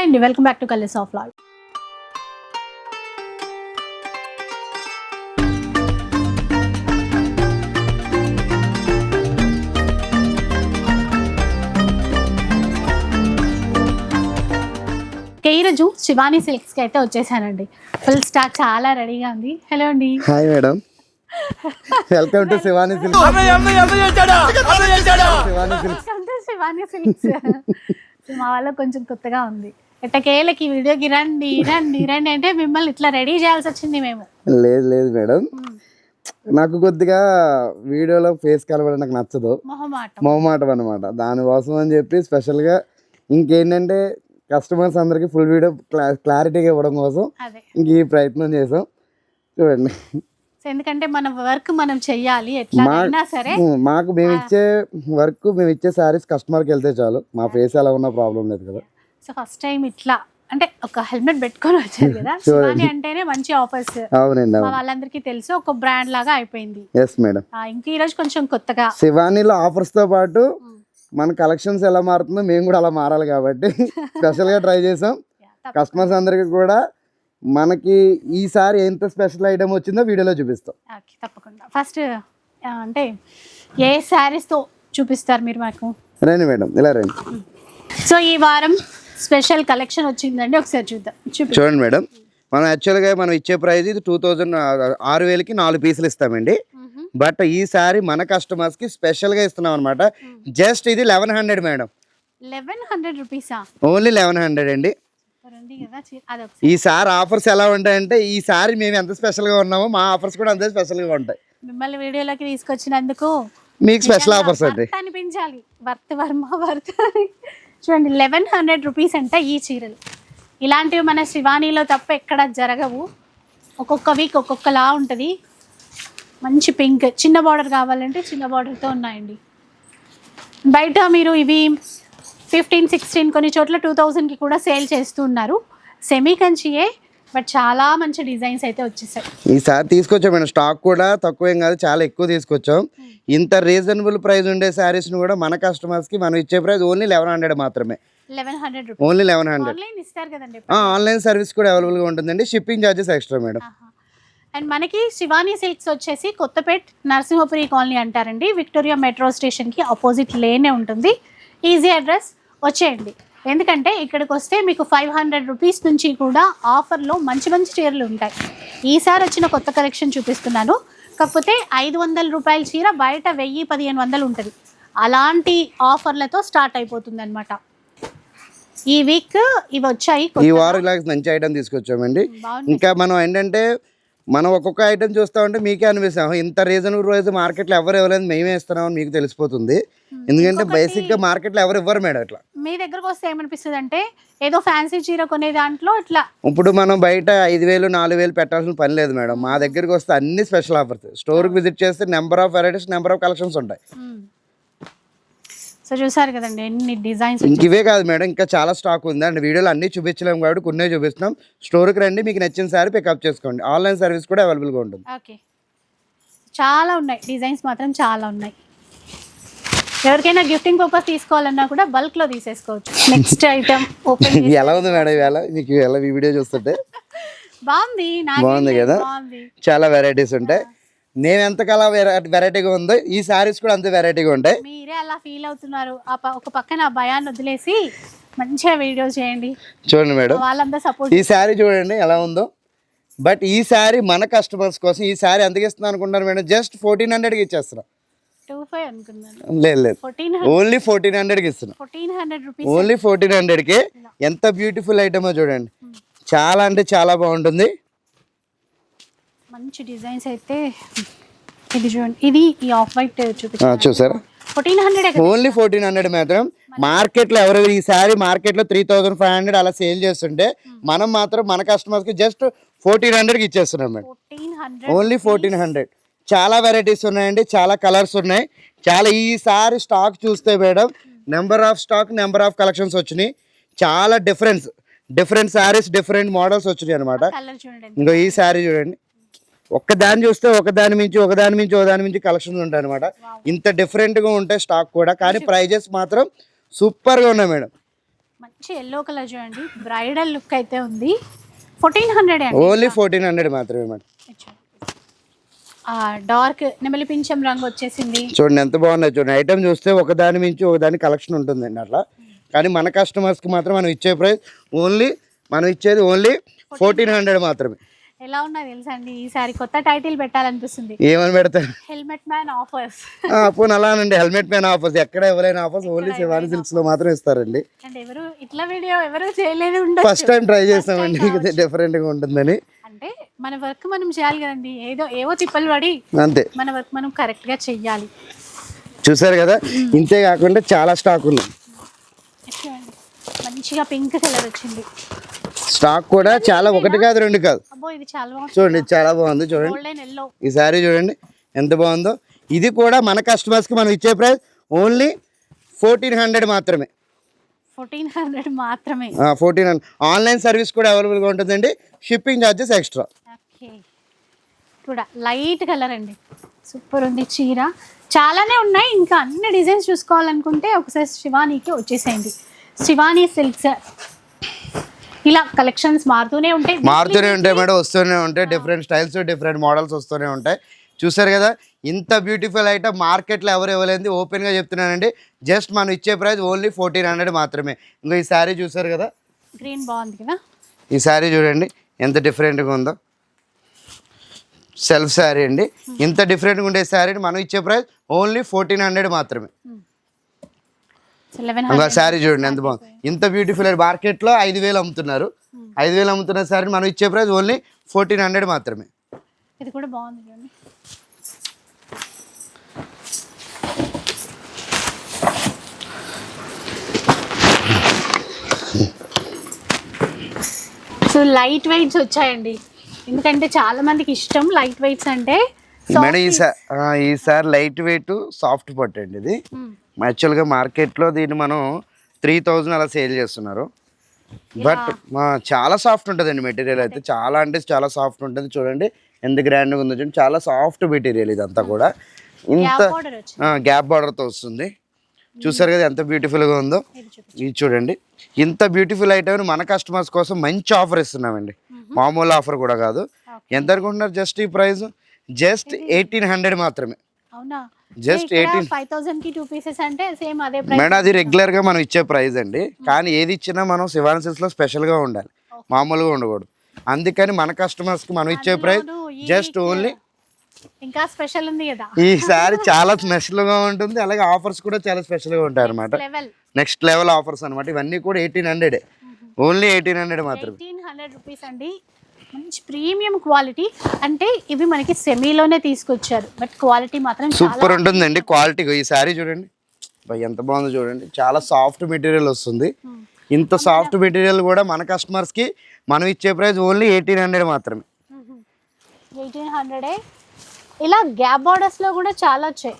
Hi అండి welcome back to colours of Lal ఈరోజు శివాని సిల్క్స్కి అయితే వచ్చేసానండి. ఫుల్ స్టాక్ చాలా రెడీగా ఉంది. హలో అండి. Hi madam. Welcome to Shivani silk Shivani silk అంటే శివాని సిల్క్స్. మా వాళ్ళకి కొంచెం కొత్తగా ఉంది. ఎట్టకేళ్ళకి వీడియోకి రండి రండి రండి అంటే మిమ్మల్ని ఇట్లా రెడీ చేయాల్సి వచ్చింది మేము. లేదు లేదు మేడం. నాకు కొద్దిగా వీడియోలో ఫేస్ కలవడం నాకు నచ్చదు. మొహమాటం. మొహమాటం అనమాట దానికోసం అని చెప్పి స్పెషల్గా ఇంకేంటంటే కస్టమర్స్ అందరికి ఫుల్ వీడియో క్లారిటీగా ఇవ్వడం కోసం అదే. ఇంక ఈ ప్రయత్నం చేసాం. చూడండి. సో ఎందుకంటే మన వర్క్ మనం చెయ్యాలి ఎట్లా సరే. మాకు మేము ఇచ్చే వర్క్ మేము ఇచ్చే శారీస్ కస్టమర్కి వెళ్తే చాలు. మా ఫేస్ ఎలా ఉన్నా ప్రాబ్లం లేదు కదా. సో ఫస్ట్ టైం ఇట్లా అంటే ఒక హెల్మెట్ పెట్టుకొని వచ్చారు కదా శివాని అంటేనే మంచి ఆఫర్స్. అవునండి వాళ్ళందరికీ తెలుసు ఒక బ్రాండ్ లాగా అయిపోయింది. ఎస్ మేడం ఇంకా ఈ రోజు కొంచెం కొత్తగా. శివానీలో ఆఫర్స్తో పాటు మన కలెక్షన్స్ ఎలా మారుతుందో మేము కూడా అలా మారాలి కాబట్టి స్పెషల్గా ట్రై చేసాం. కస్టమర్స్ అందరికి కూడా మనకి ఈసారి ఎంత స్పెషల్ ఐటమ్ వచ్చిందో వీడియోలో చూపిస్తాం. తప్పకుండా. ఫస్ట్ అంటే ఏ శారీస్తో చూపిస్తారు మీరు మాకు? రండి మేడం ఇలా రండి. సో ఈ వారం స్పెషల్ కలెక్షన్ వచ్చిందండి ఒకసారి చూద్దాం. చూడండి మేడం. మనం యాక్చువల్గా మనం ఇచ్చే ప్రైస్ ఇది టూ థౌజండ్ ఆరు వేలకి నాలుగు పీసులు ఇస్తామండి. బట్ ఈసారి మన కస్టమర్స్కి స్పెషల్గా ఇస్తున్నాం అనమాట జస్ట్ ఇది eleven hundred madam. Eleven hundred రూపీసా? Only eleven hundred అండి. ఈసారి ఆఫర్స్ ఎలా ఉంటాయంటే ఈసారి మేము ఎంత స్పెషల్గా ఉన్నామో మా ఆఫర్స్ కూడా అంతే స్పెషల్గా ఉంటాయి. మిమ్మల్ని వీడియోలోకి తీసుకొచ్చినందుకు మీకు స్పెషల్ ఆఫర్స్ వర్త్ అనిపించాలి. వర్త్ వర్మ అని. చూడండి లెవెన్ హండ్రెడ్ రూపీస్ అంట ఈ చీరలు. ఇలాంటివి మన శివానీలో తప్ప ఎక్కడ జరగవు. ఒక్కొక్క వీక్ ఒక్కొక్కలా ఉంటుంది. మంచి పింక్ చిన్న బార్డర్ కావాలంటే చిన్న బార్డర్తో ఉన్నాయండి. బయట మీరు ఇవి ఫిఫ్టీన్ సిక్స్టీన్ కొన్ని చోట్ల టూ థౌజండ్కి కూడా సేల్ చేస్తూ ఉన్నారు. సెమీ కంచియే బట్ చాలా మంచి డిజైన్స్ అయితే వచ్చేసాయి. ఈసారి తీసుకొచ్చాం మేడం. స్టాక్ కూడా తక్కువేం కాదు చాలా ఎక్కువ తీసుకొచ్చాం. ఇంత రీజనబుల్ ప్రైస్ ఉండే శారీస్ని కూడా మన కస్టమర్స్కి మనం ఇచ్చే ప్రైస్ ఓన్లీ లెవెన్ హండ్రెడ్ మాత్రమే. ఓన్లీ లెవెన్ హండ్రెడ్ ఆన్లైన్ ఇస్తారు కదండి ఆన్లైన్ సర్వీస్ కూడా అవైలబుల్గా ఉంటుందండి. Shipping charges extra madam. And మనకి శివానీ సిల్క్స్ వచ్చేసి కొత్తపేట్ నరసింహపురి కాలనీ అంటారండి. విక్టోరియా మెట్రో స్టేషన్కి ఆపోజిట్ లేనే ఉంటుంది. ఈజీ అడ్రస్ వచ్చేయండి. ఎందుకంటే ఇక్కడికి వస్తే మీకు ఫైవ్ హండ్రెడ్ రూపీస్ నుంచి కూడా ఆఫర్లో మంచి మంచి చీరలు ఉంటాయి. ఈసారి వచ్చిన కొత్త కలెక్షన్ చూపిస్తున్నాను. కాకపోతే ఐదు వందల రూపాయల చీర బయట వెయ్యి పదిహేను వందలు ఉంటుంది. అలాంటి ఆఫర్లతో స్టార్ట్ అయిపోతుంది అనమాట ఈ వీక్ ఇవి వచ్చాయి ఈ వారం ఇలా మంచి ఐటమ్ తీసుకొచ్చామండి. ఇంకా మనం ఏంటంటే మనం ఒక్కొక్క ఐటమ్ చూస్తా ఉంటే మీకే అనిపిస్తాం. ఇంత రీజనబుల్ ప్రైస్ మార్కెట్లో ఎవరు ఇవ్వలేదు మేమే ఇస్తున్నామని మీకు తెలిసిపోతుంది. ఎందుకంటే బేసిక్గా మార్కెట్లో ఎవరు ఇవ్వరు మేడం అట్లా. మీ దగ్గరకు వస్తే ఏమనిపిస్తుంది అంటే ఏదో ఫ్యాన్సీ చీర కొనే దాంట్లో ఇట్లా ఇప్పుడు మనం బయట ఐదు వేలు నాలుగు వేలు పెట్టాల్సిన పని లేదు మేడం. మా దగ్గరికి వస్తే అన్ని స్పెషల్ ఆఫర్స్ స్టోర్కి విజిట్ చేస్తే number of varieties number of collections ఉంటాయి. సో చూసారు కదండి ఎన్ని డిజైన్స్ ఇంక ఇవే కాదు మేడం ఇంకా చాలా స్టాక్ ఉంది. అండ్ వీడియోలో అన్ని చూపించలేము కాబట్టి కొన్ని చూపిస్తున్నాం. స్టోర్కి రండి మీకు నచ్చిన సారీ పికప్ చేసుకోండి. ఆన్లైన్ సర్వీస్ కూడా అవైలబుల్గా ఉంటుంది. ఓకే చాలా ఉన్నాయి. డిజైన్స్ మాత్రం చాలా ఉన్నాయి. ఎవరికైనా గిఫ్టింగ్ పర్పస్ తీసుకోవాలన్నా కూడా బల్క్లో తీసేసుకోవచ్చు. నెక్స్ట్ ఐటమ్ ఓపెన్ ఎలా ఉంది మేడం ఇవాళ? మీకు ఎలా ఈ వీడియో చూస్తుంటే? బాగుంది బాగుంది కదా? చాలా వెరైటీస్ ఉంటాయి. నేను ఎంతకాల వెరైటీగా ఉందో ఈ సారీస్ కూడా అంతే వెరైటీగా ఉంటాయి. మీరే అలా ఫీల్ అవుతున్నారు. ఒక పక్కన ఆ భయాన్ని వదిలేసి మంచిగా వీడియో చేయండి. చూడండి మేడం. వాళ్ళందరూ సపోర్ట్ ఈ శారీ చూడండి ఎలా ఉందో. బట్ ఈ శారీ మన కస్టమర్స్ కోసం ఈ శారీ ఎంతకి ఇస్తున్నాను అనుకుంటారు మేడం? జస్ట్ ఫోర్టీన్ హండ్రెడ్కి ఇచ్చేస్తున్నాం టూ ఫైవ్ అనుకున్నాను. లేదు లేదు. ఫోర్టీన్ ఓన్లీ ఫోర్టీన్ హండ్రెడ్కి ఇస్తున్నాం. Fourteen hundred rupees only fourteen హండ్రెడ్కి ఎంత బ్యూటిఫుల్ ఐటమో చూడండి. చాలా అంటే చాలా బాగుంటుంది. మంచి డిజైన్స్ అయితే ఇది చూడండి. ఇది ఈ ఆఫ్ వైట్ ఆ, చూపించాను చూసారా? Fourteen hundred only fourteen hundred మాత్రం. మార్కెట్లో ఎవరెవరు ఈ సారీ మార్కెట్లో త్రీ థౌసండ్ ఫైవ్ హండ్రెడ్ అలా సేల్ చేస్తుంటే మనం మాత్రం మన కస్టమర్స్కి జస్ట్ ఫోర్టీన్ హండ్రెడ్కి ఇచ్చేస్తున్నాం మేడం. ఓన్లీ ఫోర్టీన్ హండ్రెడ్ చాలా వెరైటీస్ ఉన్నాయండి చాలా కలర్స్ ఉన్నాయి. చాలా ఈసారి స్టాక్ చూస్తే madam number of stock number of collections వచ్చినాయి. చాలా difference different saris different models వచ్చినాయి అనమాట ఇంకో ఈ శారీ చూడండి. ఒక్క దాన్ని చూస్తే ఒక దాని మించి ఒక దాని మించి ఒక దాని మించి కలెక్షన్స్ ఉంటాయి అనమాట ఇంత డిఫరెంట్గా ఉంటాయి స్టాక్ కూడా కానీ ప్రైజెస్ మాత్రం సూపర్గా ఉన్నాయి మేడం. మంచి ఎల్లో కలర్ చూడండి. బ్రైడల్ లుక్ అయితే ఉంది. Fourteen hundred only fourteen hundred మాత్రమే మేడం. డార్క్ నెమలి పింఛం రంగు వచ్చేసింది. చూడండి ఎంత బాగున్నాయి చూడండి. ఐటమ్ చూస్తే ఒకదాని మించి ఒకదాని కలెక్షన్ ఉంటుందండి అట్లా. కానీ మన కస్టమర్స్కి మాత్రం మనం ఇచ్చే ప్రైస్ ఓన్లీ మనం ఇచ్చేది ఓన్లీ ఫోర్టీన్ హండ్రెడ్ మాత్రమే. ఎలా ఉన్నా తెలుసా అండి ఈసారి కొత్త టైటిల్ పెట్టాలనిపిస్తుంది. ఏమని పెడతారు? హెల్మెట్ మ్యాన్ ఆఫర్స్ పోనీ అలానండి హెల్మెట్ పైన ఆఫర్స్ ఎక్కడ ఎవరైనా ఆఫర్స్ ఓన్లీ శివాని సిల్క్స్లో మాత్రం ఇస్తారండి. అండ్ ఎవరు ఇట్లా వీడియో ఎవరు చేయలేదు ఫస్ట్ టైం ట్రై చేస్తామండి ఇది డిఫరెంట్గా ఉంటుందని. అంటే మన వర్క్ మనం చేయాలి కదండి. ఏదో ఏవో తిప్పలు పడి అంతే. మన వర్క్ మనం కరెక్ట్గా చెయ్యాలి. చూసారు కదా? ఇంతే కాకుండా చాలా స్టాక్ ఉంది. మంచిగా పింక్ కలర్ వచ్చింది. స్టాక్ కూడా చాలా ఒకటి కాదు రెండు కాదు. అబ్బో ఇది చాలా బాగుంది. చూడండి చాలా బాగుంది చూడండి. ఈ శారీ చూడండి ఎంత బాగుందో. ఇది కూడా మన కస్టమర్స్కి మనం ఇచ్చే ప్రైస్ ఓన్లీ ఫోర్టీన్ హండ్రెడ్ మాత్రమే. ఫోర్టీన్ హండ్రెడ్ మాత్రమే. ఫోర్టీన్ హండ్రెడ్ ఆన్లైన్ సర్వీస్ కూడా అవైలబుల్గా ఉంటుందండి. Shipping charges extra. ఓకే. కూడా లైట్ కలర్ అండి. సూపర్ ఉంది చీర. చాలానే ఉన్నాయి ఇంకా అన్ని డిజైన్స్ చూసుకోవాలనుకుంటే ఒకసారి శివానీకి వచ్చేసేయండి. శివానీ సిల్క్స్. ఇలా కలెక్షన్స్ మారుతూనే ఉంటాయి. మారుతూనే ఉంటాయి మేడం వస్తూనే ఉంటాయి. డిఫరెంట్ స్టైల్స్ డిఫరెంట్ మోడల్స్ వస్తూనే ఉంటాయి. చూసారు కదా ఇంత బ్యూటిఫుల్ ఐటమ్ మార్కెట్లో ఎవరు ఇవ్వలేదు ఓపెన్గా చెప్తున్నానండి. జస్ట్ మనం ఇచ్చే ప్రైస్ ఓన్లీ ఫోర్టీన్ హండ్రెడ్ మాత్రమే. ఇంకా ఈ శారీ చూసారు కదా? గ్రీన్ బాగుంది కదా? ఈ శారీ చూడండి ఎంత డిఫరెంట్గా ఉందో. సెల్ఫ్ శారీ అండి. ఇంత డిఫరెంట్గా ఉండే శారీని మనం ఇచ్చే ప్రైస్ ఓన్లీ ఫోర్టీన్ హండ్రెడ్ మాత్రమే. లెవెన్ ఇంకా శారీ చూడండి ఎంత బాగుంది. ఇంత బ్యూటిఫుల్ మార్కెట్లో ఐదు వేలు అమ్ముతున్నారు. ఐదు వేలు అమ్ముతున్న శారీ మనం ఇచ్చే ప్రైస్ ఓన్లీ ఫోర్టీన్ హండ్రెడ్ మాత్రమే. ఇది కూడా బాగుంది సో లైట్ వెయిట్స్ వచ్చాయండి. ఎందుకంటే చాలా మందికి ఇష్టం లైట్ వెయిట్స్ అంటే మేడం ఈసారి ఈసారి లైట్ వెయిట్ సాఫ్ట్ పట్టు అండి ఇది. యాక్చువల్గా మార్కెట్లో దీన్ని మనం త్రీ థౌజండ్ అలా సేల్ చేస్తున్నారు. బట్ చాలా సాఫ్ట్ ఉంటుందండి మెటీరియల్ అయితే. చాలా అంటే చాలా సాఫ్ట్ ఉంటుంది. చూడండి ఎంత గ్రాండ్గా ఉందో చూడండి. చాలా సాఫ్ట్ మెటీరియల్ ఇదంతా కూడా. ఇంత గ్యాప్ బార్డర్తో వస్తుంది. చూసారు కదా ఎంత బ్యూటిఫుల్గా ఉందో? ఇది చూడండి. ఇంత బ్యూటిఫుల్ ఐటమ్ మన కస్టమర్స్ కోసం మంచి ఆఫర్ ఇస్తున్నామండి. మామూలు ఆఫర్ కూడా కాదు. ఎంత అనుకుంటున్నారు జస్ట్ ఈ ప్రైస్ జస్ట్ ఎయిటీన్ హండ్రెడ్ మాత్రమే. జస్ట్ ఎయిటీన్ మేడం అది రెగ్యులర్గా మనం ఇచ్చే ప్రైస్ అండి. కానీ ఏది ఇచ్చినా మనం శివాని సిల్క్స్లో స్పెషల్గా ఉండాలి. మామూలుగా ఉండకూడదు. అందుకని మన కస్టమర్స్కి మనం ఇచ్చే ప్రైస్ జస్ట్ ఓన్లీ ఇంకా స్పెషల్ ఉంది కదా. ఈసారి చాలా స్పెషల్గా ఉంటుంది. అలాగే ఆఫర్స్ కూడా చాలా స్పెషల్గా ఉంటాయి అనమాట నెక్స్ట్ లెవెల్ ఆఫర్స్ అనమాట ఇవన్నీ కూడా eighteen hundred. Only eighteen hundred మాత్రమే. ఎయిటీన్ హండ్రెడ్ రూపీస్ అండి. మంచి ప్రీమియం క్వాలిటీ. అంటే ఇవి మనకి సెమీలోనే తీసుకొచ్చారు. బట్ క్వాలిటీ మాత్రం సూపర్ ఉంటుందండి క్వాలిటీ. ఈ శారీ చూడండి. ఎంత బాగుందో చూడండి. చాలా సాఫ్ట్ మెటీరియల్ వస్తుంది. ఇంత సాఫ్ట్ మెటీరియల్ కూడా మన customers కి మనం ఇచ్చే ప్రైస్ ఓన్లీ ఎయిటీన్ హండ్రెడ్ మాత్రమే. ఎయిటీన్ హండ్రెడే. ఇలా గ్యాప్ బార్డర్స్లో కూడా చాలా వచ్చాయి.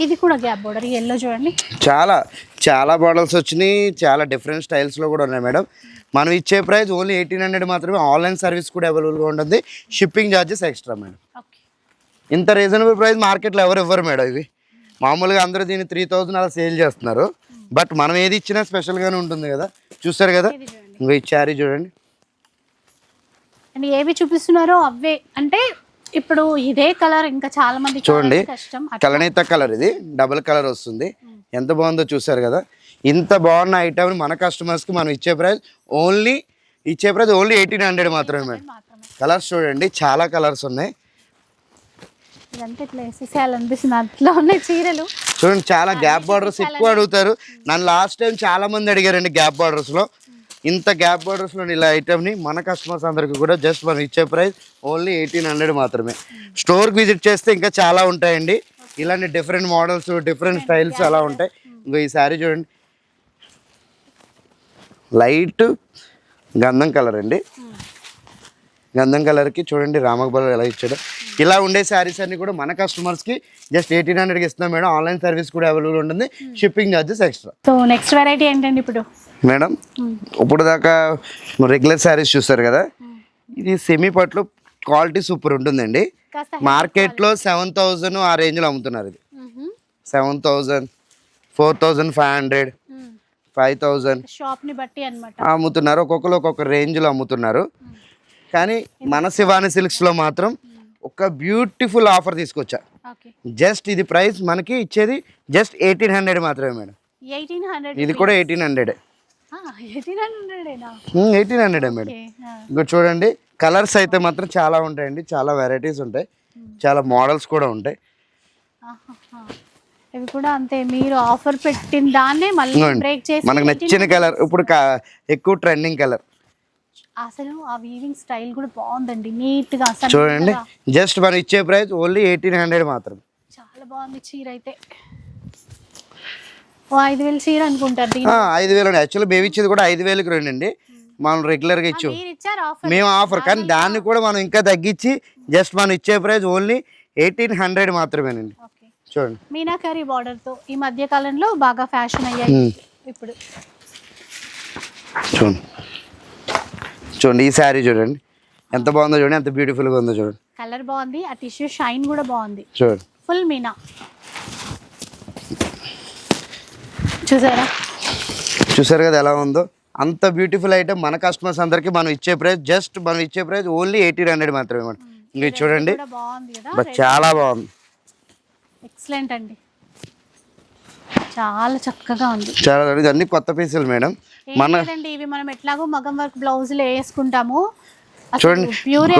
ఇది కూడా గ్యాప్ బార్డర్ ఎల్లో చూడండి. చాలా చాలా మోడల్స్ వచ్చినాయి చాలా డిఫరెంట్ స్టైల్స్లో కూడా ఉన్నాయి మేడం. మనం ఇచ్చే price only eighteen hundred online online service కూడా అవైలబుల్గా ఉంటుంది. Shipping charges extra madam. ఇంత రీజనబుల్ ప్రైస్ మార్కెట్లో ఎవరు ఇవ్వరు మేడం ఇవి. మామూలుగా అందరూ దీన్ని త్రీ థౌజండ్ అలా సేల్ చేస్తున్నారు. బట్ మనం ఏది ఇచ్చినా స్పెషల్గానే ఉంటుంది కదా. చూస్తారు కదా? ఇంకో ఈ శారీ చూడండి. ఏవి చూపిస్తున్నారో అవే. అంటే ఇప్పుడు ఇదే కలర్ ఇంకా చాలా మంది చూడండి కలనేత కలర్ ఇది డబుల్ కలర్ వస్తుంది. ఎంత బాగుందో చూసారు కదా. ఇంత బాగున్న ఐటమ్ మన కస్టమర్స్కి మనం ఇచ్చే ప్రైస్ ఓన్లీ ఇచ్చే ప్రైస్ ఓన్లీ ఎయిటీన్ హండ్రెడ్ మాత్రమే మేడం. కలర్స్ చూడండి చాలా కలర్స్ ఉన్నాయి. ఇదంతా ఇట్లా వేసేసేయాలనిపిస్తుంది. అట్లా ఉన్నాయి చీరలు. చూడండి చాలా గ్యాప్ బార్డర్స్ ఎక్కువ అడుగుతారు. నన్ను లాస్ట్ టైం చాలా మంది అడిగారండి గ్యాప్ బార్డర్స్లో ఇంత గ్యాప్ బార్డర్స్లో ఇలా ఐటమ్ని మన కస్టమర్స్ అందరికీ కూడా జస్ట్ మనం ఇచ్చే ప్రైస్ ఓన్లీ ఎయిటీన్ హండ్రెడ్ మాత్రమే. స్టోర్కి విజిట్ చేస్తే ఇంకా చాలా ఉంటాయండి. ఇలాంటి డిఫరెంట్ మోడల్స్ డిఫరెంట్ స్టైల్స్ అలా ఉంటాయి. ఇంకో ఈ శారీ చూడండి. లైట్ గంధం కలర్ అండి. గంధం కలర్కి చూడండి రామకబల్ ఎలా ఇచ్చాడు. ఇలా ఉండే శారీస్ అన్ని కూడా మన కస్టమర్స్కి జస్ట్ ఎయిటీన్ హండ్రెడ్కి ఇస్తున్నాం మేడం. ఆన్లైన్ సర్వీస్ కూడా అవైలబుల్ ఉంటుంది. Shipping charges extra so next variety ఏంటండి ఇప్పుడు? మేడం ఇప్పుడు దాకా రెగ్యులర్ శారీస్ చూస్తారు కదా? ఇది సెమీ పట్లు క్వాలిటీ సూపర్ ఉంటుందండి. మార్కెట్లో సెవెన్ థౌజండ్ ఆ రేంజ్లో అమ్ముతున్నారు ఇది. Seven thousand four thousand five hundred five thousand షాప్ని బట్టి అన్నమాట. అమ్ముతున్నారు. ఒక్కొక్కరు ఒక్కొక్క రేంజ్లో అమ్ముతున్నారు. కానీ మన శివాని సిల్క్స్లో మాత్రం ఒక బ్యూటిఫుల్ ఆఫర్ తీసుకొచ్చా. జస్ట్ ఇది ప్రైస్ మనకి ఇచ్చేది జస్ట్ ఎయిటీన్ హండ్రెడ్ మాత్రమే మేడం. ఎయిటీన్ హండ్రెడ్ ఇది కూడా eighteen hundred eighteen hundred madam. ఇంకా చూడండి కలర్స్ అయితే మాత్రం చాలా ఉంటాయండి చాలా వెరైటీస్ ఉంటాయి చాలా మోడల్స్ కూడా ఉంటాయి. ఇవి కూడా అంతే మీరు ఆఫర్ పెట్టిన దాన్నే మళ్ళీ ఇదిగోండి. బ్రేక్ చేసి మనకు 18 నచ్చిన కలర్ ఇప్పుడు ఎక్కువ ట్రెండింగ్ కలర్. అసలు ఆ వీవింగ్ స్టైల్ కూడా బాగుందండి నీట్గా చూడండి జస్ట్ మనం ఇచ్చే ప్రైస్ ఓన్లీ ఎయిటీన్ హండ్రెడ్ మాత్రం. చాలా బాగుంది చీర అయితే. ఐదు వేలు చీర అనుకుంటారు ఐదు వేలు యాక్చువల్లీ మేము ఇచ్చేది కూడా ఐదు వేలకు రెండండి మనం రెగ్యులర్గా ఇచ్చు మేము ఆఫర్ కానీ దాన్ని కూడా మనం ఇంకా తగ్గించి జస్ట్ మనం ఇచ్చే ప్రైస్ ఓన్లీ ఎయిటీన్ హండ్రెడ్ మాత్రమేనండి. చూడండి. మీనాకరీ బార్డర్తో ఈ మధ్య కాలంలో బాగా ఫ్యాషన్ అయ్యాయి. ఇప్పుడు. చూడండి. చూడండి ఈ శారీ చూడండి. ఎంత బాగుందో చూడండి. ఎంత బ్యూటిఫుల్గా ఉందో చూడండి. కలర్ బాగుంది. ఆ టిష్యూ షైన్ కూడా బాగుంది. చూడండి. ఫుల్ మీనా. చూసారా? చూసారు కదా ఎలా ఉందో? అంత బ్యూటిఫుల్ ఐటమ్ మన కస్టమర్స్ అందరికి మనం ఇచ్చే ప్రైస్ జస్ట్ మనం ఇచ్చే ప్రైస్ ఓన్లీ ఎయిటీన్ హండ్రెడ్ మాత్రమే మేడం. ఇంక ఇది చూడండి. చాలా బాగుంది. ఎక్సలెంట్ అండి. చాలా చక్కగా ఉంది. చాలా. ఇవన్నీ కొత్త పీసులు మేడం. మన ఇవి మనం ఎట్లాగో మగం వర్క్ బ్లౌజులు వేసుకుంటాము. చూడండి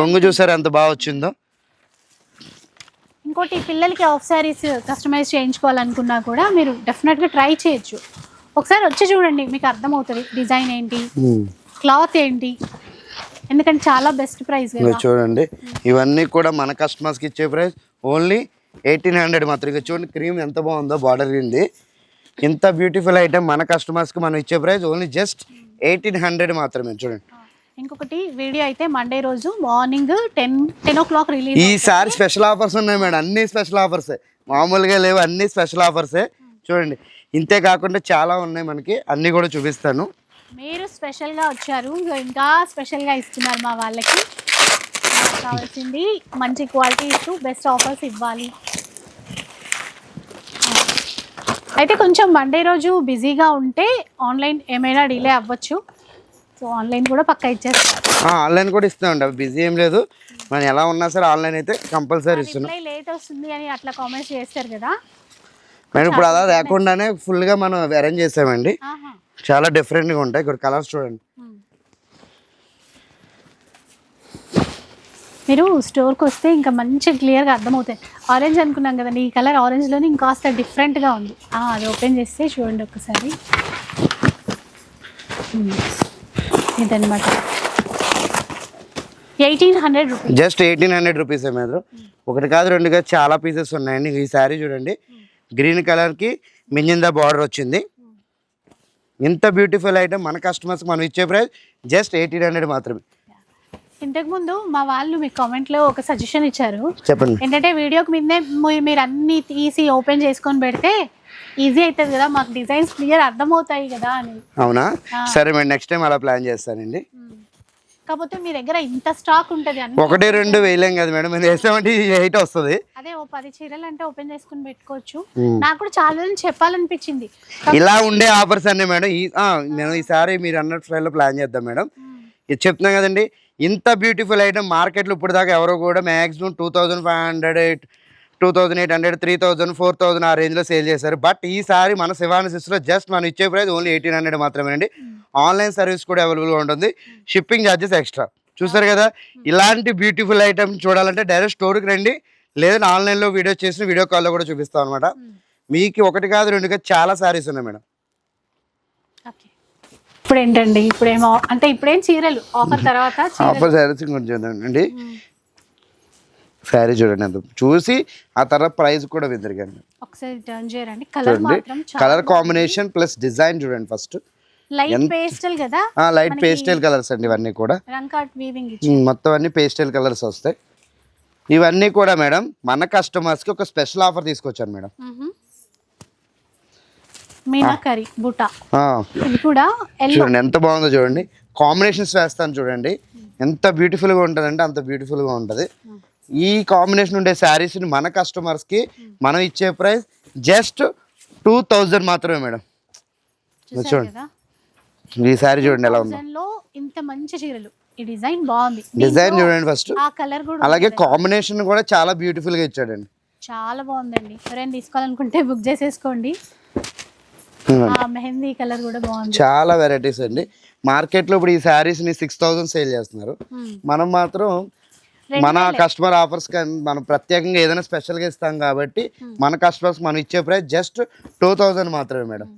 గొంగు చూసారు ఎంత బాగా వచ్చిందో? ఇంకోటి పిల్లలకి ఆఫ్ శారీస్ కస్టమైజ్ చేయించుకోవాలనుకున్నా కూడా మీరు డెఫినెట్గా ట్రై చేయొచ్చు. ఒకసారి వచ్చి చూడండి మీకు అర్థమవుతుంది డిజైన్ ఏంటి. క్లాత్ ఏంటి ఎందుకంటే చాలా బెస్ట్ ప్రైస్ చూడండి ఇవన్నీ కూడా మన కస్టమర్స్కి ఇచ్చే ప్రైస్ ఓన్లీ ఎయిటీన్ హండ్రెడ్ మాత్రం. చూడండి క్రీమ్ ఎంత బాగుందో బార్డర్ ఉంది ఇంత బ్యూటిఫుల్ ఐటమ్ మన కస్టమర్స్కి మనం ఇచ్చే price only just eighteen hundred మాత్రమే. చూడండి. ఇంకొకటి వీడియో అయితే మండే రోజు morning ten ten o'clock release ఈసారి స్పెషల్ ఆఫర్స్ ఉన్నాయి మేడం. అన్ని స్పెషల్ ఆఫర్సే మామూలుగా లేవు అన్ని స్పెషల్ ఆఫర్సే చూడండి. ఇంతే కాకుండా చాలా ఉన్నాయి మనకి. అన్నీ కూడా చూపిస్తాను. మీరు స్పెషల్గా వచ్చారు. ఇంకా స్పెషల్గా ఇస్తున్నారు మా వాళ్ళకి. కావాల్సింది మంచి క్వాలిటీ ఇస్తూ బెస్ట్ ఆఫర్స్ ఇవ్వాలి. అయితే కొంచెం మండే రోజు బిజీగా ఉంటే ఆన్లైన్ ఏమైనా డిలే అవ్వచ్చు. సో ఆన్లైన్ కూడా పక్కా ఇచ్చేస్తారు. ఆన్లైన్ కూడా ఇస్తామండి. అవి బిజీ ఏం లేదు. మనం ఎలా ఉన్నా సరే ఆన్లైన్ అయితే కంపల్సరీ ఇస్తున్నాం. లేట్ వస్తుంది అని అట్లా కామెంట్స్ చేస్తారు కదా. మేడం ఇప్పుడు అలా లేకుండానే ఫుల్గా మనం అరేంజ్ చేసామండి. చాలా డిఫరెంట్గా ఉంటాయి. ఇక్కడ కలర్స్ చూడండి. మ్మ్. మీరు స్టోర్కి వస్తే ఇంకా మంచి క్లియర్గా అర్థమవుతాయి. ఆరెంజ్ అనుకున్నాం కదండి ఈ కలర్ ఆరెంజ్లోనే ఇంకాస్త డిఫరెంట్గా ఉంది. ఆ, అది ఓపెన్ చేస్తే చూడండి ఒకసారి ఇదన్నమాట. Eighteen hundred rupees just eighteen hundred rupees మీద ఒకటి కాదు రెండు కాదు చాలా పీసెస్ ఉన్నాయండి. ఈ శారీ చూడండి. గ్రీన్ కలర్కి మింజిందా బార్డర్ వచ్చింది. ఇంత బ్యూటిఫుల్ ఐటమ్ మన కస్టమర్స్ మనం ఇచ్చే ప్రైస్ జస్ట్ ఎయిటీన్ హండ్రెడ్ మాత్రమే. ఇంతకుముందు మా వాళ్ళు మీకు కామెంట్లో ఒక సజెషన్ ఇచ్చారు. చెప్పండి. ఏంటంటే వీడియోకి మీదే మీ- మీరు అన్ని తీసి ఓపెన్ చేసుకొని పెడితే ఈజీ అవుతుంది కదా మాకు డిజైన్స్ క్లియర్ అర్థమవుతాయి కదా అని. అవునా? సరే మేడం నెక్స్ట్ టైం అలా ప్లాన్ చేస్తానండి. కాకపోతే మీ దగ్గర ఇంత స్టాక్ ఉంటుంది ఒకటి రెండు వేయలేం కదా మేడం మేము వేసామంటే ఎయిట్ వస్తుంది. అదే ఓ పది చీరలు అంటే ఓపెన్ చేసుకుని పెట్టుకోవచ్చు. మ్మ్. నాకు కూడా చాలా రోజులు చెప్పాలనిపించింది. ఇలా ఉండే ఆఫర్స్ అన్నీ మేడం ఈ నేను ఈసారి మీరు అన్నట్టు స్టైల్లో ప్లాన్ చేద్దాం మేడం. ఇది చెప్తున్నాం కదండి ఇంత బ్యూటిఫుల్ ఐటమ్ మార్కెట్లో ఇప్పుడు దాకా ఎవరో కూడా maximum two thousand five hundred two thousand eight hundred three thousand four thousand ఆ రేంజ్లో సేల్ చేశారు. బట్ ఈసారి మన శివాని సిస్లో జస్ట్ మనం ఇచ్చే ప్రైస్ ఓన్లీ ఎయిటీన్ హండ్రెడ్ మాత్రమే అండి ఆన్లైన్ సర్వీస్ కూడా అవైలబుల్గా ఉంటుంది. Shipping charges extra. చూసారు కదా? ఇలాంటి బ్యూటిఫుల్ ఐటమ్ చూడాలంటే డైరెక్ట్ స్టోర్కి రండి. లేదంటే ఆన్లైన్లో వీడియో చేసిన వీడియో కాల్లో కూడా చూపిస్తాం అనమాట మీకు ఒకటి కాదు రెండు కాదు చాలా సారీస్ ఉన్నాయి మేడం. ఇప్పుడు ఏంటండి ఇప్పుడేమో అంటే ఇప్పుడేం చీరలు? ఆఫర్ తర్వాత ఆఫర్ శారీస్ కొంచెం చూద్దామండి శారీ చూడండి ఎంత చూసి ఆ తర్వాత ప్రైస్ కూడా విందరికండి ఒకసారి టర్న్ కలర్ చూడండి. మాత్రం కలర్ కాంబినేషన్ ప్లస్ డిజైన్ చూడండి ఫస్ట్ లైట్ పేస్టల్ కదా? లైట్ పేస్టల్ కలర్స్ అండి ఇవన్నీ కూడా. మొత్తం అన్ని పేస్టల్ కలర్స్ వస్తాయి. ఇవన్నీ కూడా మేడం మన కస్టమర్స్కి ఒక స్పెషల్ ఆఫర్ తీసుకొచ్చాను మేడం. మీనాకరి బుటా. కూడా చూడండి ఎంత బాగుందో చూడండి. కాంబినేషన్స్ వేస్తాను చూడండి. ఎంత బ్యూటిఫుల్గా ఉంటుందంటే అంత బ్యూటిఫుల్గా ఉంటుంది. ఈ కాంబినేషన్ ఉండే శారీస్ని మన కస్టమర్స్కి మనం ఇచ్చే ప్రైస్ జస్ట్ టూ థౌజండ్ మాత్రమే మేడం. చూడండి. ఈ శారీ చూడండి ఎలా ఉందో. ఇంత మంచి చీరలు. ఈ డిజైన్ బాగుంది. డిజైన్ చూడండి ఫస్ట్ ఆ కలర్ కూడా అలాగే. కాంబినేషన్ కూడా చాలా బ్యూటిఫుల్గా ఇచ్చాడండి. చాలా బాగుందండి. ఎవరైనా తీసుకోవాలనుకుంటే బుక్ చేసేసుకోండి. మెహందీ కలర్ కూడా బాగుంది. చాలా వెరైటీస్ అండి. మార్కెట్లో ఇప్పుడు ఈ శారీస్ని సిక్స్ థౌసండ్ సేల్ చేస్తున్నారు. మ్మ్. మనం మాత్రం మన. కస్టమర్ ఆఫర్స్ మనం ప్రత్యేకంగా ఏదైనా స్పెషల్గా ఇస్తాం కాబట్టి మన కస్టమర్స్ మనం ఇచ్చే ప్రైస్ జస్ట్ టూ థౌసండ్ మాత్రమే మేడం.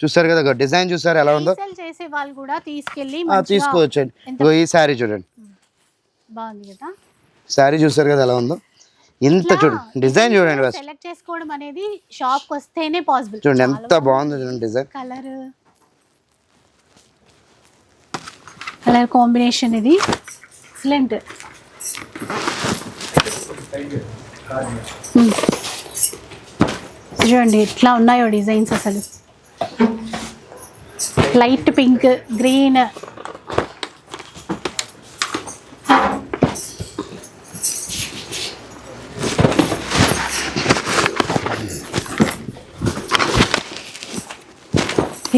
చూసారు కదా డిజైన్ చూసారు ఎలా ఉందో? చేసే వాళ్ళు కూడా తీసుకెళ్ళి తీసుకోవచ్చండి. ఈ శారీ చూడండి. బాగుంది కదా. శారీ చూసారు కదా ఎలా ఉందో? ఇంత చూడండి డిజైన్ చూడండి ఫస్ట్ సెలెక్ట్ చేసుకోవడం అనేది షాప్కి వస్తేనే పాసిబుల్ చూడండి ఎంత బాగుందో. చూడండి డిజైన్ కలర్ కలర్ కాంబినేషన్ ఇది. Excellent Hmm. చూడండి ఎట్లా ఉన్నాయో డిజైన్స్ అసలు. Light pink green.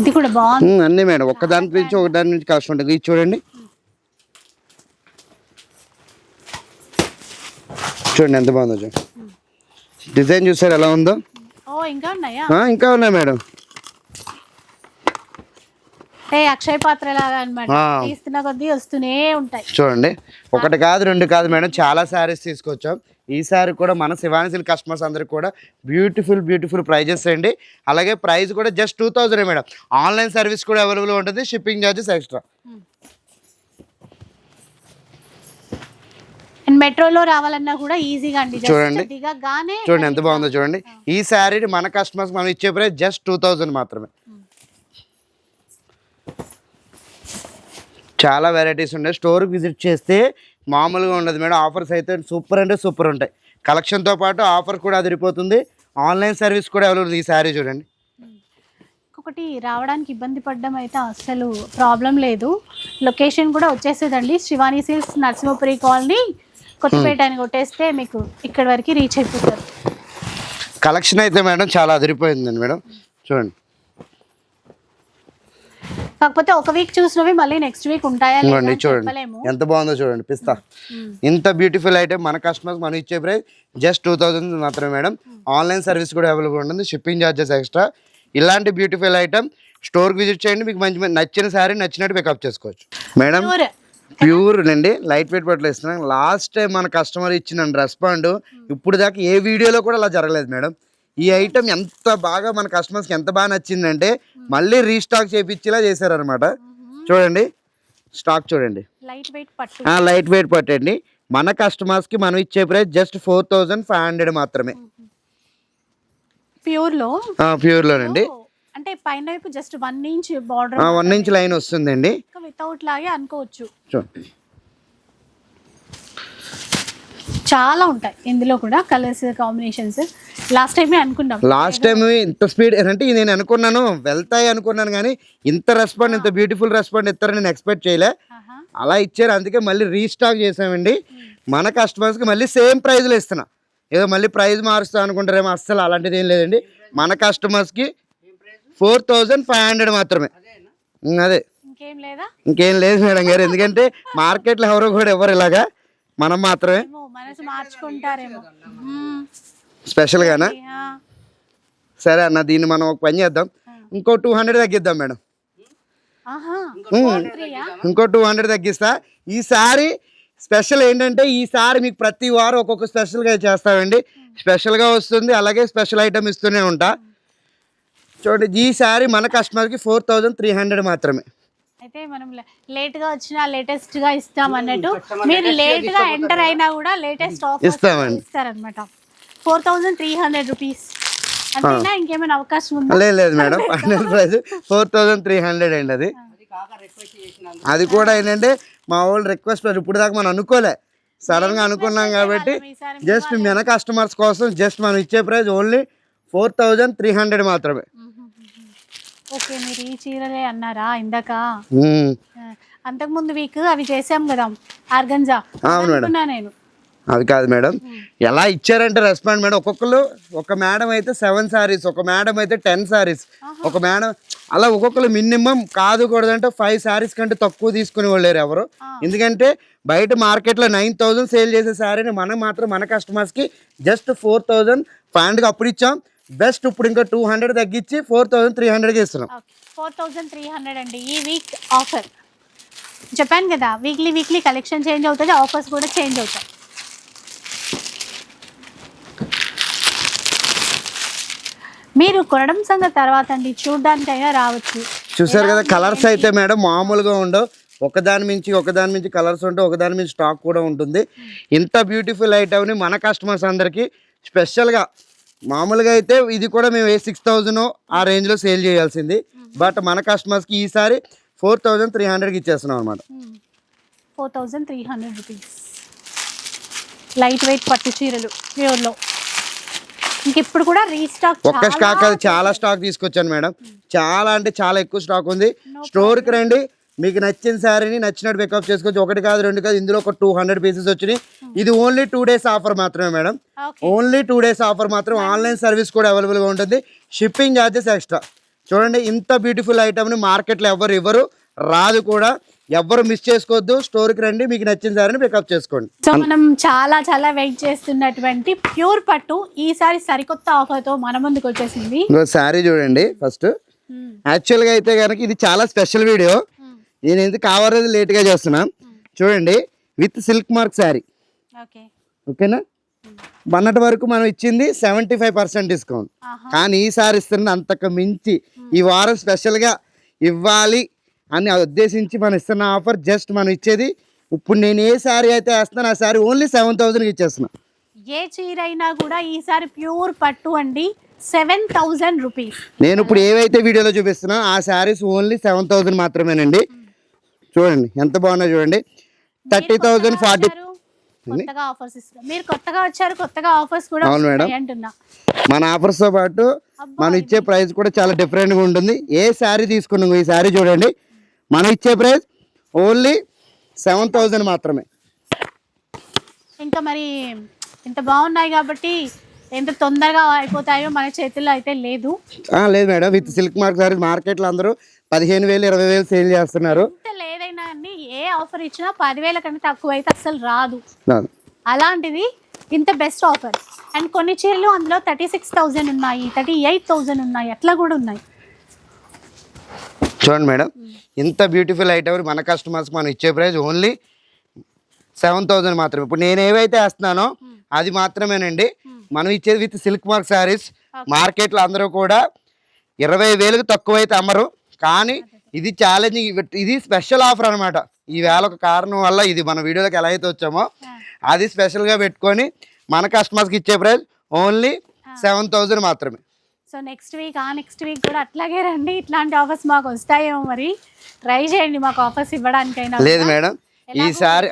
ఇది కూడా బాగుంది. అన్నీ మేడం. ఒక్క దాని నుంచి ఒక దాని నుంచి కష్టం ఉంటుంది. ఇది చూడండి. చూడండి ఎంత బాగుందో చూడండి డిజైన్ చూసారు ఎలా ఉందో? ఇంకా ఉన్నాయా? ఇంకా ఉన్నాయి మేడం. అంటే అక్షయ పాత్ర లాగా అనమాట ఆ. తీస్తున్న కొద్దీ వస్తూనే ఉంటాయి. చూడండి. ఒకటి కాదు రెండు కాదు మేడం. చాలా శారీస్ తీసుకొచ్చాం. ఈ సారీ కూడా మన శివాని సిల్క్ కస్టమర్స్ అందరికి కూడా బ్యూటిఫుల్ బ్యూటిఫుల్ ప్రైజెస్ అండి. అలాగే ప్రైస్ కూడా just two thousand madam. Online service కూడా అవైలబుల్ ఉంటుంది. షిప్పింగ్ ఛార్జెస్ ఎక్స్ట్రా అండ్ మెట్రోలో రావాలన్నా కూడా ఈజీగా అండి. చూడండి. దిగగానే చూడండి ఎంత బాగుందో చూడండి. ఈ శారీని మన కస్టమర్స్ మనం ఇచ్చే ప్రైస్ జస్ట్ టూ థౌజండ్ మాత్రమే. చాలా వెరైటీస్ ఉన్నాయి. స్టోర్కి విజిట్ చేస్తే మామూలుగా ఉండదు మేడం. ఆఫర్స్ అయితే సూపర్ అంటే సూపర్ ఉంటాయి. కలెక్షన్తో పాటు ఆఫర్ కూడా అదిరిపోతుంది. ఆన్లైన్ సర్వీస్ కూడా అవైలబుల్ ఈ శారీ చూడండి. ఇంకొకటి రావడానికి ఇబ్బంది పడడం అయితే అస్సలు ప్రాబ్లం లేదు. లొకేషన్ కూడా వచ్చేసేదండి. Shivani silks Narasimhapuri colony. Kothapeta అని కొట్టేస్తే మీకు ఇక్కడ వరకు రీచ్ అయిపోతారు. కలెక్షన్ అయితే మేడం చాలా అదిరిపోయిందండి మేడం. చూడండి. కాకపోతే ఒక వీక్ చూసినవి మళ్ళీ నెక్స్ట్ వీక్ ఉంటాయా చూడండి. చెప్పలేము. ఎంత బాగుందో చూడండి పిస్తా. ఇంత బ్యూటిఫుల్ ఐటమ్ మన కస్టమర్స్ మనం ఇచ్చే ప్రైస్ జస్ట్ టూ థౌజండ్ మాత్రమే మేడం. ఆన్లైన్ సర్వీస్ కూడా అవైలబుల్ ఉంటుంది షిప్పింగ్ ఛార్జెస్ ఎక్స్ట్రా ఇలాంటి బ్యూటిఫుల్ ఐటమ్ స్టోర్కి విజిట్ చేయండి మీకు మంచి నచ్చిన శారీ నచ్చినట్టు పికప్ చేసుకోవచ్చు. మేడం. ప్యూర్ అండి లైట్ వెయిట్ బట్టలు ఇస్తున్నాం లాస్ట్ టైం మన కస్టమర్ ఇచ్చిన రెస్పాండ్ ఇప్పుడు దాకా ఏ వీడియోలో కూడా అలా జరగలేదు మేడం. ఈ ఐటమ్ ఎంత బాగా మన కస్టమర్స్కి ఎంత బాగా నచ్చిందంటే మళ్ళీ రీస్టాక్ చేపించేలా చేశారనమాట చూడండి స్టాక్ చూడండి. లైట్ వెయిట్ పట్టు. లైట్ వెయిట్ పట్టండి మన కస్టమర్స్కి మనం ఇచ్చే price just four thousand five hundred మాత్రమే. ప్యూర్లో ప్యూర్లోనండి. అంటే పైన వైపు just one inch border one inch line వస్తుందండి. వితౌట్ లాగే అనుకోవచ్చు. చూడండి. చాలా ఉంటాయి ఇందులో కూడా కలర్స్ కాంబినేషన్స్ లాస్ట్ టైమే అనుకున్నాం. లాస్ట్ టైం ఇంత స్పీడ్ అంటే నేను అనుకున్నాను వెళ్తాయి అనుకున్నాను కానీ ఇంత రెస్పాండ్ ఇంత బ్యూటిఫుల్ రెస్పాండ్ ఇస్తారని నేను ఎక్స్పెక్ట్ చేయలే. అలా ఇచ్చారు అందుకే మళ్ళీ రీస్టాక్ చేసామండి మన కస్టమర్స్కి మళ్ళీ సేమ్ ప్రైజ్లో ఇస్తున్నా. ఏదో మళ్ళీ ప్రైజ్ మారుస్తా అనుకుంటారేమో అస్సలు అలాంటిది ఏం లేదండి. మన కస్టమర్స్కి ఫోర్ థౌజండ్ ఫైవ్ హండ్రెడ్ మాత్రమే. అదే. ఇంకేం లేదా? మేడం గారు ఎందుకంటే మార్కెట్లో ఎవరో కూడా ఎవరు ఇలాగా మనం మాత్రమే. స్పెషల్గానా? ఆ, సరే అన్న దీన్ని మనం ఒక పని చేద్దాం. ఇంకో టూ హండ్రెడ్ తగ్గిద్దాం మేడం? ఇంకో టూ హండ్రెడ్ తగ్గిస్తా. ఈసారి స్పెషల్ ఏంటంటే ఈసారి మీకు ప్రతి వారం ఒక్కొక్క స్పెషల్గా చేస్తామండి. స్పెషల్గా వస్తుంది అలాగే స్పెషల్ ఐటమ్ ఇస్తూనే ఉంటా. చూడండి ఈసారి మన కస్టమర్కి ఫోర్ థౌజండ్ త్రీ హండ్రెడ్ మాత్రమే. అయితే మనం లేట్గా వచ్చినా లేటెస్ట్గా ఇస్తాం అన్నట్టు. మీరు లేట్గా ఎంటర్ అయినా కూడా లేటెస్ట్ ఆఫర్ ఇస్తామండి. ఇస్తారనమాట four thousand three hundred rupees ఇంకేమైనా అవకాశం ఉందా? లేదు లేదు madam. Final price four thousand three hundred అండి అది. అది కూడా ఏంటంటే మా వాళ్ళు రిక్వెస్ట్ ఇప్పుడు దాకా మనం అనుకోలే. సడన్గా అనుకున్నాం కాబట్టి జస్ట్ మన కస్టమర్స్ కోసం జస్ట్ మనం ఇచ్చే price only four thousand three hundred మాత్రమే. ఓకే మీరు ఈ చీరలే అన్నారా ఇందాక? ఉమ్. అంతకుముందు వీక్ అవి చేసాం కదా ఆర్గంజా. అవును మేడం. నేను. అది కాదు మేడం. ఎలా ఇచ్చారంటే రెస్పాండ్ మేడం ఒక్కొక్కరు ఒక మేడం అయితే సెవెన్ సారీస్ ఒక మేడం అయితే టెన్ సారీస్. ఒక మేడం అలా ఒక్కొక్కరు మినిమం కాదు కూడదంటే ఫైవ్ సారీస్ కంటే తక్కువ తీసుకునే వాళ్ళు ఎవరు. ఎందుకంటే బయట మార్కెట్లో నైన్ థౌజండ్ సేల్ చేసే సారీని మనం మాత్రం మన కస్టమర్స్కి జస్ట్ ఫోర్ థౌజండ్ ఫైవ్ హండ్రెడ్కి అప్పుడు ఇచ్చాం. బెస్ట్ ఇప్పుడు ఇంకా టూ హండ్రెడ్ తగ్గించి ఫోర్ థౌజండ్ త్రీ హండ్రెడ్కి ఇస్తున్నాం. ఫోర్ థౌజండ్ త్రీ హండ్రెడ్ అండి ఈ వీక్ ఆఫర్ చెప్పాను కదా వీక్లీ వీక్లీ కలెక్షన్ చేంజ్ అవుతుంది ఆఫర్స్ కూడా చేంజ్ అవుతాయి. మీరు కొనడం సంగతి తర్వాత అండి చూడడానికైనా రావచ్చు. చూసారు కదా కలర్స్ అయితే మేడం మామూలుగా ఉండవు. ఒకదాని మించి ఒకదాని మించి కలర్స్ ఉంటాయి ఒకదాని మించి స్టాక్ కూడా ఉంటుంది. ఇంత బ్యూటిఫుల్ ఐటమ్ని మన కస్టమర్స్ అందరికీ స్పెషల్గా మామూలుగా అయితే ఇది కూడా మేము ఏ సిక్స్ థౌజండ్ ఆ రేంజ్లో సేల్ చేయాల్సింది. బట్ మన కస్టమర్స్కి ఈసారి ఫోర్ థౌజండ్ త్రీ హండ్రెడ్కి ఇచ్చేస్తున్నాం అనమాట four thousand three hundred rupees light weight పట్టు చీరలు ప్యూర్లో. ఇప్పుడు కూడా రీస్టాక్ ఒక్క స్టాక్ అది చాలా స్టాక్ తీసుకొచ్చాను మేడం. చాలా అంటే చాలా ఎక్కువ స్టాక్ ఉంది. స్టోర్కి రండి. మీకు నచ్చిన శారీని నచ్చినట్టు పికప్ చేసుకోవచ్చు. ఒకటి కాదు రెండు కాదు ఇందులో ఒక టూ హండ్రెడ్ పీసెస్ వచ్చినాయి. ఇది ఓన్లీ టూ డేస్ ఆఫర్ మాత్రమే madam. Only two days offer మాత్రం ఆన్లైన్ సర్వీస్ కూడా అవైలబుల్గా ఉంటుంది. షిప్పింగ్ ఛార్జెస్ ఎక్స్ట్రా చూడండి ఇంత బ్యూటిఫుల్ ఐటమ్ని మార్కెట్లో ఎవరు ఇవ్వరు రాదు కూడా. ఎవ్వరు మిస్ చేసుకోవద్దు. స్టోర్కి రండి మీకు నచ్చిన శారీని పికప్ చేసుకోండి. సో మనం చాలా చాలా వెయిట్ చేస్తున్నటువంటి ప్యూర్ పట్టు ఈసారి సరికొత్త ఆఫర్తో మన ముందుకు వచ్చేసింది. శారీ చూడండి ఫస్ట్ యాక్చువల్గా అయితే కనుక ఇది చాలా స్పెషల్ వీడియో నేను ఎందుకు కావాలని లేట్గా చేస్తున్నా? చూడండి with silk mark sari. Okay. ఓకేనా? మొన్నటి వరకు మనం ఇచ్చింది సెవెంటీ ఫైవ్ పర్సెంట్ డిస్కౌంట్. కానీ ఈసారి ఇస్తున్న అంతకు మించి ఈ వారం స్పెషల్గా ఇవ్వాలి అని ఉద్దేశించి మనం ఇస్తున్న ఆఫర్ జస్ట్ మనం ఇచ్చేది ఇప్పుడు నేను ఏ శారీ అయితే వేస్తున్నాను ఆ శారీ ఓన్లీ సెవెన్ థౌసండ్కి ఇచ్చేస్తున్నా. ఏ చీర అయినా కూడా ఈసారి ప్యూర్ పట్టు అండి సెవెన్ థౌజండ్ రూపీస్. నేను ఇప్పుడు ఏవైతే వీడియోలో చూపిస్తున్నా ఆ శారీస్ ఓన్లీ సెవెన్ థౌసండ్ మాత్రమేనండి. చూడండి ఎంత బాగున్నాయి చూడండి. థర్టీ థౌజండ్ ఫార్టీ కొత్తగా ఆఫర్స్ మీరు కొత్తగా వచ్చారు కొత్తగా ఆఫర్స్ కూడా అవును మేడం. అంటున్నా. మన ఆఫర్స్తో పాటు మనం ఇచ్చే ప్రైస్ కూడా చాలా డిఫరెంట్గా ఉంటుంది. ఏ శారీ తీసుకున్నాం ఈ శారీ చూడండి. మనం ఇచ్చే ప్రైస్ ఓన్లీ సెవెన్ థౌజండ్ మాత్రమే. ఇంకా మరి ఇంత బాగున్నాయి కాబట్టి ఎంత తొందరగా అయిపోతాయో మన చేతుల్లో అయితే లేదు. లేదు madam. With silk mark saris మార్కెట్లో అందరూ పదిహేను వేలు ఇరవై వేలు సేల్ చేస్తున్నారు. లేదైనా అండి ఏ ఆఫర్ ఇచ్చినా పదివేల కంటే తక్కువ అయితే అసలు రాదు. రాదు. అలాంటిది ఇంత బెస్ట్ ఆఫర్. అండ్ కొన్ని చీరలు అందులో థర్టీ సిక్స్ థౌజండ్ ఉన్నాయి థర్టీ ఎయిట్ థౌజండ్ ఉన్నాయి అట్లా కూడా ఉన్నాయి. చూడండి మేడం. ఇంత బ్యూటిఫుల్ ఐటమ్ మన కస్టమర్స్ మనం ఇచ్చే ప్రైస్ ఓన్లీ సెవెన్ థౌజండ్ మాత్రమే. ఇప్పుడు నేను ఏవైతే వేస్తున్నానో అది మాత్రమేనండి. మనం ఇచ్చేది విత్ సిల్క్ మార్క్ శారీస్. మార్కెట్లో అందరూ కూడా ఇరవై వేలకు తక్కువ అయితే అమ్మరు. కానీ ఇది ఛాలెంజింగ్ ఇది స్పెషల్ ఆఫర్ అనమాట ఈ వేళ ఒక కారణం వల్ల ఇది మన వీడియోలోకి ఎలా అయితే వచ్చామో అది స్పెషల్గా పెట్టుకొని మన కస్టమర్స్కి ఇచ్చే ప్రైస్ ఓన్లీ సెవెన్ థౌజండ్ మాత్రమే. సో నెక్స్ట్ వీక్ ఆ నెక్స్ట్ వీక్ కూడా అట్లాగే రండి. ఇట్లాంటి ఆఫర్స్ మాకు వస్తాయేమో మరి. ట్రై చేయండి మాకు ఆఫర్స్ ఇవ్వడానికైనా లేదు. మేడం. ఈసారి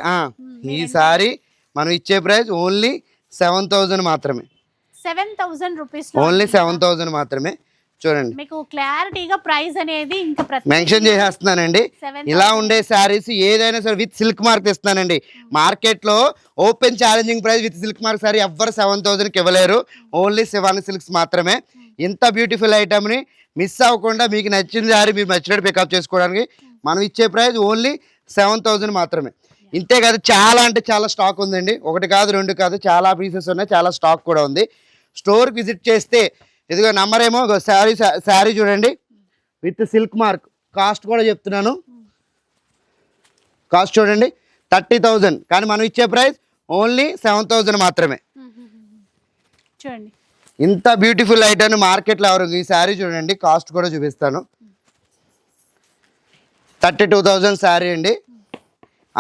ఈసారి మనం ఇచ్చే ప్రైస్ ఓన్లీ సెవెన్ థౌజండ్ మాత్రమే. Seven thousand rupees only seven thousand మాత్రమే. చూడండి. మీకు క్లారిటీగా ప్రైస్ అనేది ఇంకా మెన్షన్ చేసేస్తున్నానండి. ఇలా ఉండే శారీస్ ఏదైనా సరే విత్ సిల్క్ మార్క్ ఇస్తానండి మార్కెట్లో open challenging price with silk mark sari ఎవ్వరు సెవెన్ థౌజండ్కి ఇవ్వలేరు. ఓన్లీ సెవెన్ సిల్క్స్ మాత్రమే. ఇంత బ్యూటిఫుల్ ఐటమ్ని మిస్ అవ్వకుండా మీకు నచ్చిన సారీ మీరు నచ్చినట్టు పికప్ చేసుకోవడానికి మనం ఇచ్చే ప్రైస్ ఓన్లీ సెవెన్ మాత్రమే. ఇంతే కాదు చాలా అంటే చాలా స్టాక్ ఉందండి. ఒకటి కాదు రెండు కాదు చాలా పీసెస్ ఉన్నాయి చాలా స్టాక్ కూడా ఉంది. స్టోర్కి విజిట్ చేస్తే ఇదిగో నంబర్ ఏమో శారీ శారీ చూడండి. విత్ సిల్క్ మార్క్ కాస్ట్ కూడా చెప్తున్నాను. కాస్ట్ చూడండి. Thirty thousand. కానీ మనం ఇచ్చే ప్రైస్ ఓన్లీ సెవెన్ థౌజండ్ మాత్రమే. చూడండి. ఇంత బ్యూటిఫుల్ ఐటమ్ మార్కెట్లో ఎవరు ఈ శారీ చూడండి. కాస్ట్ కూడా చూపిస్తాను. థర్టీ టూ థౌజండ్ శారీ అండి.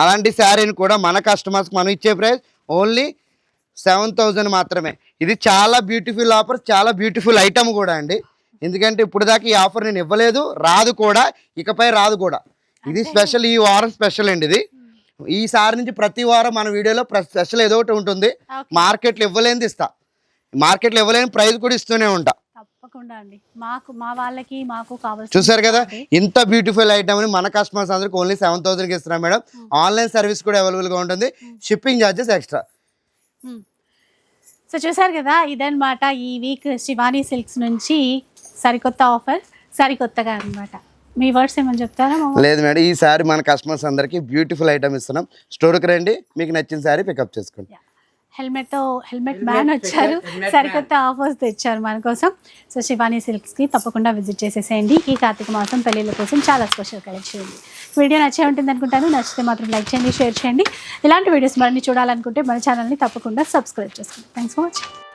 అలాంటి శారీని కూడా మన కస్టమర్స్కి మనం ఇచ్చే ప్రైస్ ఓన్లీ సెవెన్ థౌజండ్ మాత్రమే. ఇది చాలా బ్యూటిఫుల్ ఆఫర్ చాలా బ్యూటిఫుల్ ఐటమ్ కూడా అండి. ఎందుకంటే ఇప్పుడు దాకా ఈ ఆఫర్ నేను ఇవ్వలేదు రాదు కూడా ఇకపై రాదు కూడా. ఇది స్పెషల్ ఈ వారం స్పెషల్ అండి ఇది. ఈసారి నుంచి ప్రతి వారం మన వీడియోలో స్పెషల్ ఏదో ఒకటి ఉంటుంది. మార్కెట్లో ఇవ్వలేనిది ఇస్తా. మార్కెట్లో ఇవ్వలేని ప్రైస్ కూడా ఇస్తూనే ఉంటా. తప్పకుండా అండి. మాకు మా వాళ్ళకి మాకు కావాల్సిన చూసారు కదా ఇంత బ్యూటిఫుల్ ఐటమ్ని మన కస్టమర్స్ అందరికి ఓన్లీ సెవెన్ థౌసండ్కి ఇస్తున్నాం మేడం. ఆన్లైన్ సర్వీస్ కూడా అవైలబుల్గా ఉంటుంది. షిప్పింగ్ ఛార్జెస్ ఎక్స్ట్రా సో చూసారు కదా ఇదన్నమాట ఈ వీక్ శివానీ సిల్క్స్ నుంచి సరికొత్త ఆఫర్ సరికొత్తగా అన్నమాట. మీ వర్డ్స్ ఏమని చెప్తారా? లేదు మేడం ఈ సారీ మన కస్టమర్స్ అందరికి బ్యూటిఫుల్ ఐటమ్ ఇస్తున్నాం. స్టోర్కి రండి మీకు నచ్చిన సారీ పికప్ చేసుకోండి. హెల్మెట్తో హెల్మెట్ మ్యాన్ వచ్చారు. సరికొత్త ఆఫర్స్ తెచ్చారు మన కోసం. సో శివానీ సిల్క్స్కి తప్పకుండా విజిట్ చేసేసేయండి. ఈ కార్తీక మాసం పెళ్ళిళ్ళ కోసం చాలా స్పెషల్ కలెక్షన్ ఉంది. వీడియో నచ్చే ఉంటుంది అనుకుంటాను. నచ్చితే మాత్రం లైక్ చేయండి షేర్ చేయండి. ఇలాంటి వీడియోస్ మరిన్ని చూడాలనుకుంటే మన ఛానల్ని తప్పకుండా సబ్స్క్రైబ్ చేసుకోండి. Thanks for watching